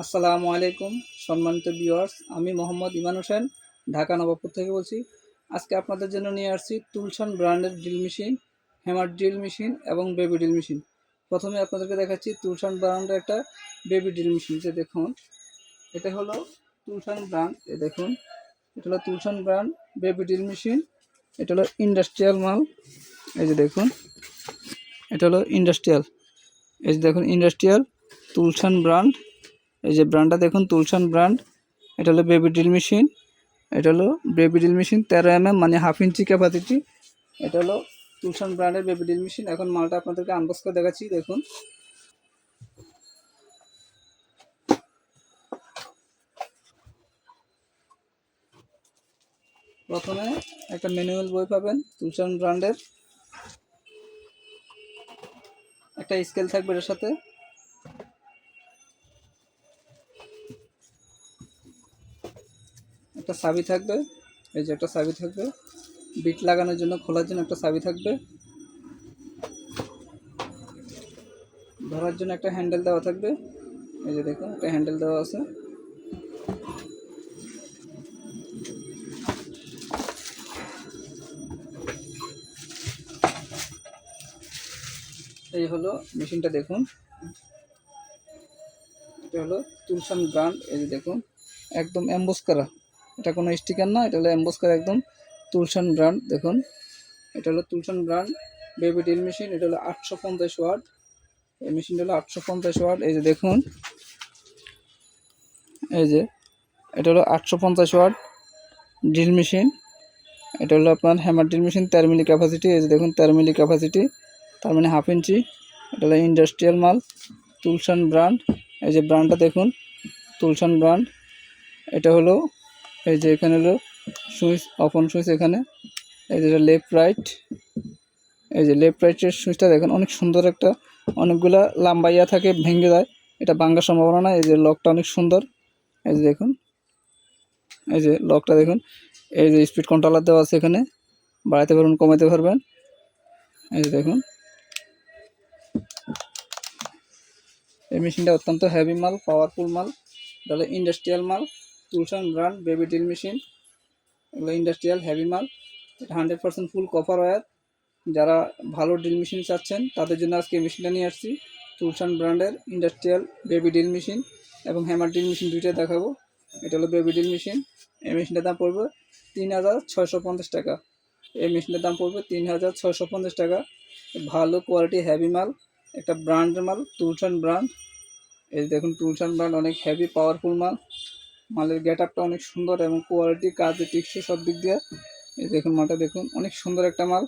আসসালামু আলাইকুম, সম্মানিত ভিউয়ার্স আমি মোহাম্মদ ইমান হোসেন, ঢাকা নবাবপুর থেকে বলছি। আজকে আপনাদের জন্য নিয়ে আসছি তুলসন ব্র্যান্ডের drill machine, hammer drill machine এবং বেবি ড্রিল মেশিন। প্রথমে আপনাদেরকে দেখাচ্ছি তুলসন ব্র্যান্ডের একটা বেবি ড্রিল মেশিন, যে দেখুন, এটা হলো তুলসন ব্র্যান্ড, এ দেখুন, এটা হলো Tolsen brand baby drill machine, এটা হলো ইন্ডাস্ট্রিয়াল মাল, এই যে দেখুন, এটা হলো ইন্ডাস্ট্রিয়াল, এই যে দেখুন, ইন্ডাস্ট্রিয়াল তুলসান ব্র্যান্ড এই যে ব্র্যান্ডটা দেখুন তুলসান ব্র্যান্ড এটা হলো বেবি ড্রিল মেশিন এটা হলো বেবি ড্রিল মেশিন তেরো এম মানে হাফ ইঞ্চি ক্যাপাসিটি এটা হলো তুলসান ব্র্যান্ডের বেবি ড্রিল মেশিন এখন মালটা আপনাদেরকে আনবক্স করে দেখাচ্ছি, দেখুন। প্রথমে একটা ম্যানুয়াল বই পাবেন তুলসান ব্র্যান্ডের একটা স্কেল থাকবে এটার সাথে। একটা সাবি থাকবে, এই যে একটা সাবি থাকবে। বিট লাগানোর জন্য, খোলার জন্য একটা সাবি থাকবে। ধরার জন্য একটা হ্যান্ডেল দেওয়া থাকবে। এই যে দেখুন, একটা হ্যান্ডেল দেওয়া আছে। এই হলো মেশিনটা দেখুন। এটা হলো তুলসান ব্র্যান্ড, এই যে দেখুন। একদম অ্যাম্বোস করা। এটা কোনো স্টিকার না, এটা হলো অ্যাম্বোস করা একদম তুলসান ব্র্যান্ড, দেখুন। এটা হলো Tolsen brand baby drill machine এটা হলো আটশো পঞ্চাশ ওয়াট। এই মেশিনটা হলো আটশো পঞ্চাশ ওয়াট, এই যে দেখুন। এই যে, এটা হলো আটশো পঞ্চাশ ওয়াট ড্রিল মেশিন এটা হলো আপনার হ্যামার ড্রিল মেশিন তেরো মিলি ক্যাপাসিটি এই যে দেখুন তেরো মিলি ক্যাপাসিটি তার মানে হাফ ইঞ্চি এটা হলো ইন্ডাস্ট্রিয়াল মাল তুলসান ব্র্যান্ড, এই যে ব্র্যান্ডটা দেখুন তুলসান ব্র্যান্ড। এটা হলো এই যে এখানে হলো সুইচ অপন সুইচ এখানে। এই যে লেফট রাইট এই যে লেফট রাইটের সুইচটা দেখুন, অনেক সুন্দর একটা, অনেকগুলা লাম্বাইয়া থাকে, ভেঙে যায়। এটা ভাঙ্গার সম্ভাবনা না এই যে লকটা অনেক সুন্দর। এই যে দেখুন, এই যে লকটা দেখুন। এই যে স্পিড কন্ট্রোলার দেওয়া আছে এখানে বাড়াতে পারবেন কমাতে পারবেন। এই যে দেখুন। এই মেশিনটা অত্যন্ত হেভি মাল পাওয়ারফুল মাল, তাহলে ইন্ডাস্ট্রিয়াল মাল। Tolsen brand baby drill machine এগুলো ইন্ডাস্ট্রিয়াল হেভি মাল, এটা hundred percent full copper wire যারা ভালো ড্রিল মেশিন চাচ্ছেন, তাদের জন্য আজকে মেশিনটা নিয়ে আসছি। তুলসান ব্র্যান্ডের ইন্ডাস্ট্রিয়াল বেবি ড্রিল মেশিন এবং হ্যামার ড্রিল মেশিন দুইটাই দেখাবো। এটা হলো বেবি ড্রিল মেশিন এই মেশিনটার দাম পড়বে তিন হাজার ছয়শো পঞ্চাশ টাকা। এই মেশিনটার দাম পড়বে তিন হাজার ছয়শো পঞ্চাশ টাকা। ভালো কোয়ালিটি হেভি মাল, একটা ব্র্যান্ডের মাল তুলসান ব্র্যান্ড এই দেখুন টুলসান ব্র্যান্ড অনেক হেভি পাওয়ারফুল মাল। মালের গেট আপটা অনেক সুন্দর এবং কোয়ালিটি কাজে টিকসই সব দিক দিয়ে। এই দেখুন মালটা দেখুন, অনেক সুন্দর একটা মাল।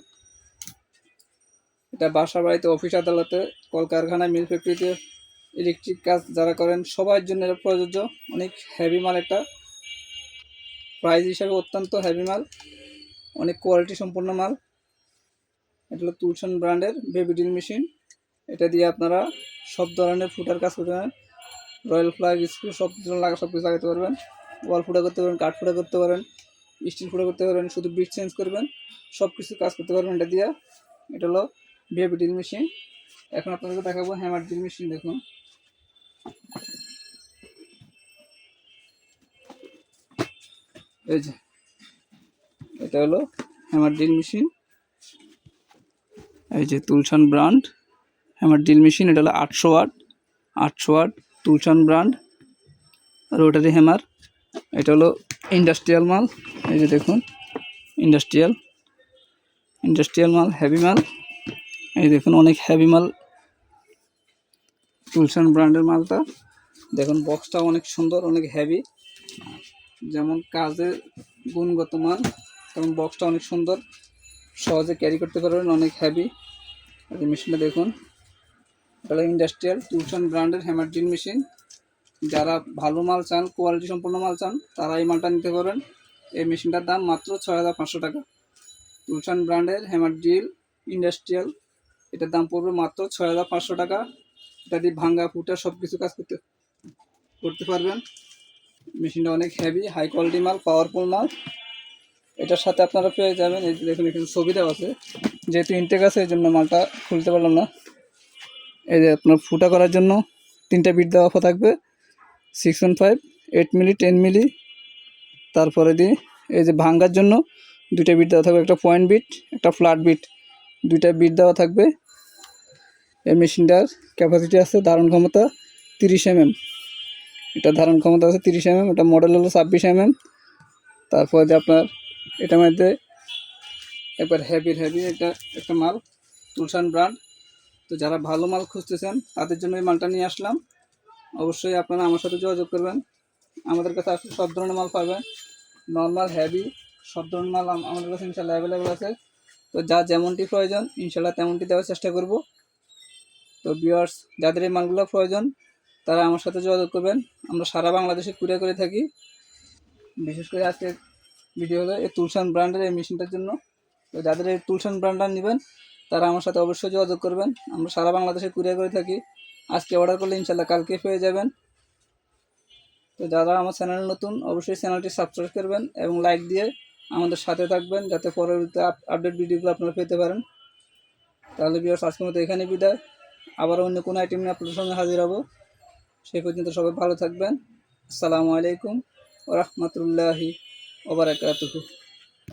এটা বাসা বাড়িতে অফিস আদালতে, কলকারখানায় মিল ফ্যাক্টরিতে ইলেকট্রিক কাজ যারা করেন, সবার জন্য এটা প্রযোজ্য। অনেক হেভি মাল একটা প্রাইস হিসাবে অত্যন্ত হেভি মাল। অনেক কোয়ালিটি সম্পন্ন মাল। এটা হলো তুলসান ব্র্যান্ডের বেবি ড্রিল মেশিন এটা দিয়ে আপনারা সব ধরনের ফুটার কাজ করতে পারেন। রয়্যাল ফ্ল্যাগ স্ক্রু সব ধরনের লাগা, সব কিছু লাগাতে পারবেন। ওয়াল ফুটা করতে পারেন কাঠ ফুটা করতে পারেন স্টিল ফুটা করতে পারেন শুধু বিট চেঞ্জ করবেন, সব কিছু কাজ করতে পারবেন এটা দিয়ে। এটা হলো বেবি ড্রিল মেশিন এখন আপনাদেরকে দেখাবো হ্যামার ড্রিল মেশিন দেখুন। এই যে, এটা হলো হ্যামার ড্রিল মেশিন এই যে Tolsen brand hammer drill machine এটা হলো আটশো ওয়াট আটশো watt Tolsen brand, rotary hammer, এটা হলো ইন্ডাস্ট্রিয়াল মাল, এই যে দেখুন, ইন্ডাস্ট্রিয়াল ইন্ডাস্ট্রিয়াল মাল, হেভি মাল, এই দেখুন অনেক হেভি মাল, তুলসান ব্র্যান্ডের মালটা, দেখুন বক্সটা অনেক সুন্দর, অনেক হেভি, যেমন কাজের গুণগত মান এবং বক্সটা অনেক সুন্দর, সহজে ক্যারি করতে পারবেন, অনেক হেভি মেশিনটা দেখুন এটা ইন্ডাস্ট্রিয়াল টুলসন ব্র্যান্ডের হ্যামার ড্রিল মেশিন যারা ভালো মাল চান কোয়ালিটি সম্পন্ন মাল চান, তারা এই মালটা নিতে পারেন এই মেশিনটার দাম মাত্র ছয় হাজার পাঁচশো টাকা। টুলসন ব্র্যান্ডের হ্যামার ড্রিল ইন্ডাস্ট্রিয়াল এটার দাম পড়বে মাত্র ছয় হাজার পাঁচশো টাকা। এটা দিয়ে ভাঙ্গা, ফুটা সব কিছু কাজ করতে করতে পারবেন। মেশিনটা অনেক হেভি হাই কোয়ালিটি মাল পাওয়ারফুল মাল। এটার সাথে আপনারা পেয়ে যাবেন, এই দেখুন, এখানে দেওয়া আছে। যেহেতু ইনটেক আছে, এই জন্য মালটা খুলতে পারলাম না। এই যে আপনার ফুটা করার জন্য তিনটা বিট দেওয়া থাকবে। Six one five eight milli ten milli তারপরে দিয়ে এই যে ভাঙ্গার জন্য দুইটা বিট দেওয়া থাকবে, একটা পয়েন্ট বিট একটা ফ্ল্যাট বিট দুইটা বিট দেওয়া থাকবে। এই মেশিনটার ক্যাপাসিটি আছে ধারণ ক্ষমতা তিরিশ এমএম এটা ধারণ ক্ষমতা আছে তিরিশ এমএম এটা মডেল হলো ছাব্বিশ এমএম তারপরে যে আপনার এটার মধ্যে এবার হেভির হেভি এটা একটা মাল তুলসান ব্র্যান্ড তো যারা ভালো মাল খুঁজতেছেন, তাদের জন্য এই মালটা নিয়ে আসলাম। অবশ্যই আপনারা আমার সাথে যোগাযোগ করবেন। আমাদের কাছে আসলে সব ধরনের মাল পাবেন। নর্মাল হেভি সব ধরনের মাল আমাদের কাছে ইনশাল্লাহ অ্যাভেলেবেল আছে। তো যা যেমনটি প্রয়োজন ইনশাল্লাহ তেমনটি দেওয়ার চেষ্টা করব। তো বিয়ার্স যাদের এই মালগুলো প্রয়োজন, তারা আমার সাথে যোগাযোগ করবেন। আমরা সারা বাংলাদেশে কুরিয়ার করে থাকি। বিশেষ করে আজকে ভিডিও হলো এই তুলসান ব্র্যান্ডের এই মেশিনটার জন্য। তো যাদের এই তুলসান ব্র্যান্ডটা নেবেন তারা আমার সাথে অবশ্যই যোগাযোগ করবেন। আমরা সারা বাংলাদেশে কুরিয়ার করে থাকি। আজকে অর্ডার করলে ইনশাল্লাহ কালকে পেয়ে যাবেন। তো যারা আমার চ্যানেল নতুন, অবশ্যই চ্যানেলটি সাবস্ক্রাইব করবেন এবং লাইক দিয়ে আমাদের সাথে থাকবেন, যাতে পরবর্তীতে আপডেট ভিডিওগুলো আপনারা পেতে পারেন। তাহলে বিয়ার্স আজকের মতো এখানে বিদায়। আবার অন্য কোনো আইটেম নিয়ে আপনাদের সঙ্গে হাজির হব। সেই পর্যন্ত সবাই ভালো থাকবেন। আসসালামু আলাইকুম ওরহমতুল্লাহি ওবরাকাতুহু